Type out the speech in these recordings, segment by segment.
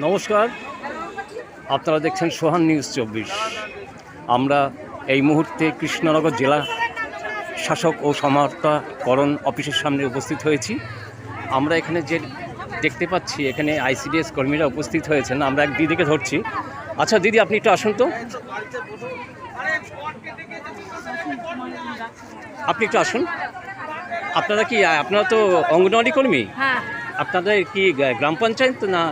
নমস্কার। আপনারা দেখছেন সোহান নিউজ চব্বিশ। আমরা এই মুহূর্তে কৃষ্ণনগর জেলা শাসক ও সমাহর্তাকরণ অফিসের সামনে উপস্থিত হয়েছি। আমরা এখানে যে দেখতে পাচ্ছি এখানে আইসিডিএস কর্মীরা উপস্থিত হয়েছেন। আমরা এক দিদিকে ধরছি। আচ্ছা দিদি আপনি একটু আসুন তো। আপনি একটু আসুন। আপনারা কি আপনারা তো অঙ্গনওয়াড়ি কর্মী? হ্যাঁ। আপনাদের কি গ্রাম পঞ্চায়েত না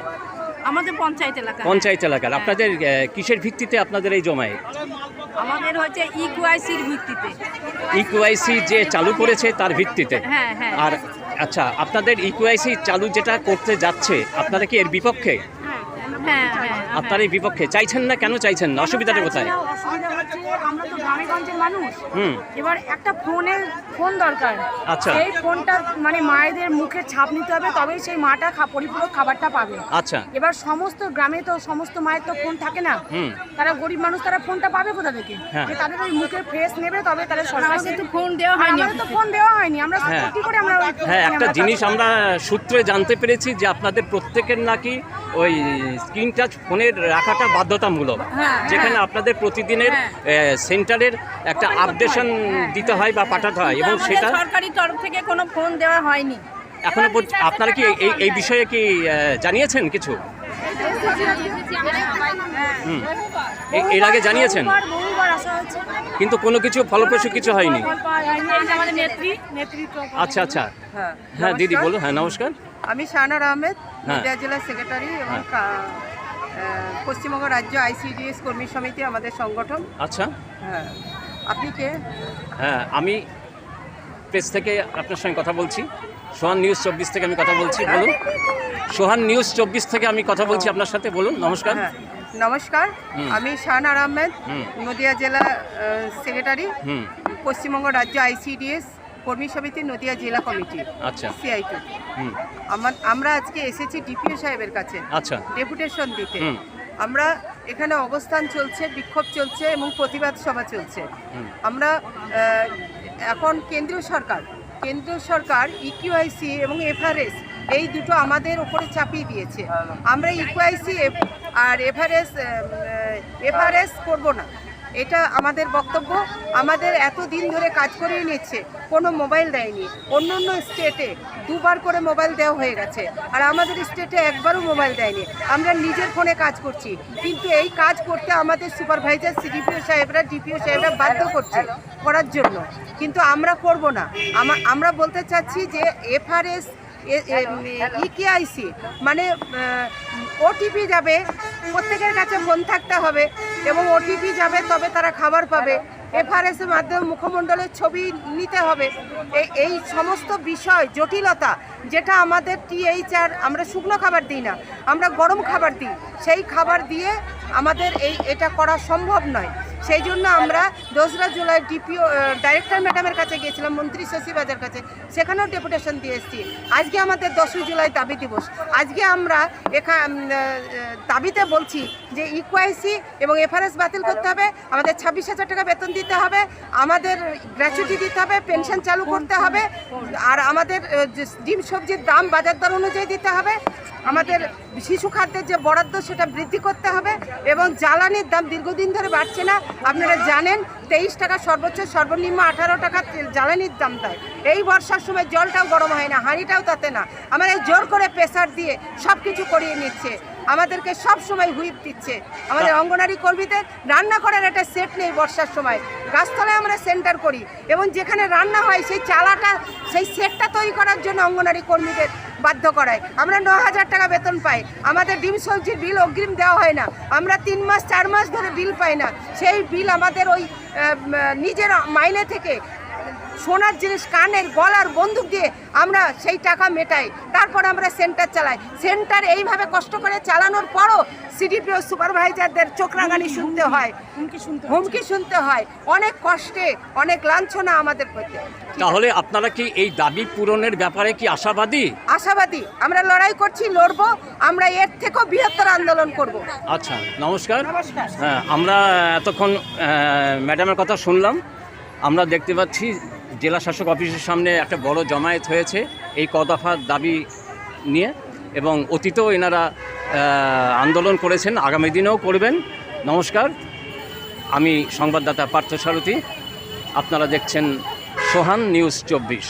আমাদের পঞ্চায়েত এলাকা। পঞ্চায়েত এলাকার। আপনাদের কিসের ভিত্তিতে আপনাদের এই জমায়েত? আমাদের হচ্ছে ইকুআইসির ভিত্তিতে। ইকুআইসি যে চালু করেছে তার ভিত্তিতে। হ্যাঁ হ্যাঁ। আর আচ্ছা আপনাদের ইকুআইসি চালু যেটা করতে যাচ্ছে আপনারা কি এর বিপক্ষে? আপনারা এই বিপক্ষে চাইছেন না কেন চাইছেন? না অসুবিধাটা কোথায়? অসুবিধা আমরা তো গ্রামে মানুষ। এবার একটা ফোনের ফোন দরকার। আচ্ছা। সেই ফোনটা মানে মায়েদের মুখে ছাপ নিতে হবে তবেই সেই মাটা পরিপূরক খাবারটা পাবে। আচ্ছা। এবার সমস্ত গ্রামে তো সমস্ত মায়ের তো ফোন থাকে না। হুম। তারা গরিব মানুষ তারা ফোনটা পাবে কোথা থেকে? হ্যাঁ। যে তাদের ওই মুখের ফেস নেবে তবে তাদের সরকার কিন্তু ফোন দেওয়া হয়নি। তো ফোন দেওয়া হয়নি। আমরা হ্যাঁ। কি করে আমরা হ্যাঁ একটা জিনিস আমরা সূত্রে জানতে পেরেছি যে আপনাদের প্রত্যেকের নাকি ওই স্ক্রিন টাচ ফোনের রাখাটা বাধ্যতামূলক। হ্যাঁ, যেখানে আপনাদের প্রতিদিনের সেন্টারের একটা আপডেশন দিতে হয় বা পাঠাতে হয় এবং সেটা সরকারি তরফ থেকে কোনো ফোন দেওয়া হয়নি। এখনও আপনারা কি এই এই বিষয়ে কি জানিয়েছেন কিছু? এর আগে জানিয়েছেন? কিন্তু কোনো কিছু ফলপ্রসূ কিছু হয়নি? আচ্ছা আচ্ছা। হ্যাঁ হ্যাঁ দিদি। বলো হ্যাঁ নমস্কার। আমি শাহনার আহমেদ হ্যাঁ। নদিয়া জেলার সেক্রেটারি এবং হ্যাঁ। পশ্চিমবঙ্গ রাজ্য আইসিডিএস কর্মী সমিতি আমাদের সংগঠন। আচ্ছা। হ্যাঁ। আপনি কে? হ্যাঁ আমি প্রেস থেকে আপনার সঙ্গে কথা বলছি। সোহান নিউজ চব্বিশ থেকে আমি কথা বলছি বলুন। সোহান নিউজ চব্বিশ থেকে আমি কথা বলছি আপনার সাথে বলুন নমস্কার। হ্যাঁ নমস্কার। আমি শাহনার আহমেদ হুম। নদিয়া জেলা সেক্রেটারি পশ্চিমবঙ্গ রাজ্য আইসিডিএস। কর্মী সমিতি নদিয়া জেলা কমিটি আচ্ছা। সিআইটি। হুম। আমার আমরা আজকে এসেছি ডিপিও সাহেবের কাছে আচ্ছা। ডেপুটেশন দিতে। আমরা এখানে অবস্থান চলছে বিক্ষোভ চলছে এবং প্রতিবাদ সভা চলছে। আমরা এখন কেন্দ্রীয় সরকার কেন্দ্রীয় সরকার ইকিউআইসি এবং এফআরএস এই দুটো আমাদের উপরে চাপিয়ে দিয়েছে। আমরা ইকিউআইসি আর এফআরএস এফআরএস করব না। এটা আমাদের বক্তব্য। আমাদের এত দিন ধরে কাজ করিয়ে নিচ্ছে, কোনো মোবাইল দেয়নি। অন্য অন্য স্টেটে দুবার করে মোবাইল দেওয়া হয়ে গেছে, আর আমাদের স্টেটে একবারও মোবাইল দেয়নি। আমরা নিজের ফোনে কাজ করছি, কিন্তু এই কাজ করতে আমাদের সুপারভাইজার সিডিপিও সাহেবরা, ডিপিও সাহেবরা বাধ্য করছে করার জন্য। কিন্তু আমরা করব না। আমরা বলতে চাচ্ছি যে এফআরএস ইকেআইসি মানে ওটিপি যাবে, প্রত্যেকের কাছে ফোন থাকতে হবে, এবং ওটিপি যাবে, তবে তারা খাবার পাবে। এফআরএস এর মাধ্যমে মুখমণ্ডলের ছবি নিতে হবে। এই সমস্ত বিষয়, জটিলতা, যেটা আমাদের টিএইচআর আমরা শুকনো খাবার দিই না, আমরা গরম খাবার দিই, সেই খাবার দিয়ে আমাদের এই, এটা করা সম্ভব নয়। সেই জন্য আমরা দোসরা জুলাই ডিপিও ডাইরেক্টর ম্যাডামের কাছে গিয়েছিলাম, মন্ত্রী শশীবাজার কাছে। সেখানেও ডেপুটেশন দিয়ে এসেছি। আজকে আমাদের দশই জুলাই দাবি দিবস। আজকে আমরা এখান দাবিতে বলছি যে ইকুয়াইসি এবং এফআরএস বাতিল করতে হবে। আমাদের ছাব্বিশ হাজার টাকা বেতন দিতে হবে। আমাদের গ্র্যাচুইটি দিতে হবে পেনশন চালু করতে হবে। আর আমাদের ডিম সবজির দাম বাজার দর অনুযায়ী দিতে হবে। আমাদের শিশু খাদ্যের যে বরাদ্দ সেটা বৃদ্ধি করতে হবে এবং জ্বালানির দাম দীর্ঘদিন ধরে বাড়ছে না। আপনারা জানেন তেইশ টাকা সর্বোচ্চ সর্বনিম্ন আঠারো টাকা জ্বালানির দাম দেয়। এই বর্ষার সময় জলটাও গরম হয় না হাঁড়িটাও তাতে না। আমাদের জোর করে প্রেসার দিয়ে সব কিছু করিয়ে নিচ্ছে। আমাদেরকে সব সময় হুইপ দিচ্ছে। আমাদের অঙ্গনারী কর্মীদের রান্না করার একটা সেট নেই বর্ষার সময়। গাছতলায় আমরা সেন্টার করি এবং যেখানে রান্না হয় সেই চালাটা সেই সেটটা তৈরি করার জন্য অঙ্গনারী কর্মীদের বাধ্য করায়। আমরা ন হাজার টাকা বেতন পাই। আমাদের ডিম সবজির বিল অগ্রিম দেওয়া হয় না। আমরা তিন মাস, চার মাস ধরে বিল পাই না। সেই বিল আমাদের ওই নিজের মাইনে থেকে সোনার জিনিস কানের গলার বন্দুক দিয়ে আমরা সেই টাকা মেটাই। তারপর আমরা সেন্টার চালাই। সেন্টার এইভাবে কষ্ট করে চালানোর পরও সিডিপিও সুপারভাইজারদের চোখ রাঙানি শুনতে হয়। হুমকি শুনতে হুমকি শুনতে হয়। অনেক কষ্টে অনেক লাঞ্ছনা আমাদের প্রতি। তাহলে আপনারা কি এই দাবি পূরণের ব্যাপারে কি আশাবাদী? আশাবাদী। আমরা লড়াই করছি লড়বো। আমরা এর থেকেও বৃহত্তর আন্দোলন করব। আচ্ছা নমস্কার। নমস্কার। হ্যাঁ আমরা এতক্ষণ ম্যাডামের কথা শুনলাম। আমরা দেখতে পাচ্ছি জেলা শাসক অফিসের সামনে একটা বড় জমায়েত হয়েছে এই কদফার দাবি নিয়ে এবং অতীতেও এনারা আন্দোলন করেছেন, আগামী দিনেও করবেন। নমস্কার, আমি সংবাদদাতা পার্থ সারথী। আপনারা দেখছেন সোহান নিউজ চব্বিশ।